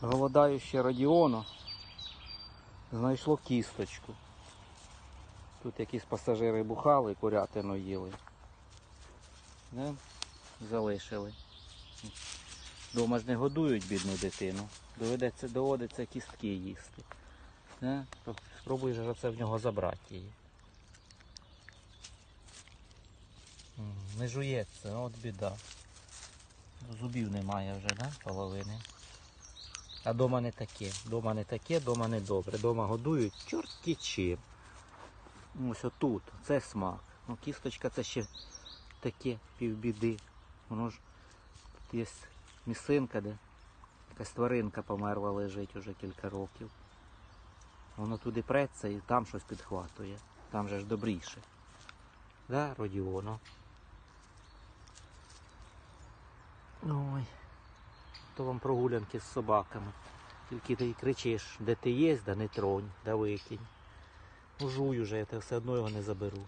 голодаюче радіоно знайшло кісточку. Тут якісь пасажири бухали, курятину їли. Да? Залишили. Дома ж не годують бідну дитину. Доведеться, доводиться кістки їсти. То Спробуй же це в нього забрати її. Не жується, от біда. Зубів немає вже, да? половини. А дома не таке. Дома не таке, дома не добре. Дома годують чорті чим. Ось отут, це смак. Ну, кісточка це ще таке півбіди. Воно ж тут є місинка, де якась тваринка померла лежить уже кілька років. Воно туди преться і там щось підхватує. Там же ж добріше. Да, Родіоно? Ой. То вам прогулянки з собаками. Тільки ти кричиш, де ти є, да не тронь, да викинь. Жую уже, я все одно його не заберу.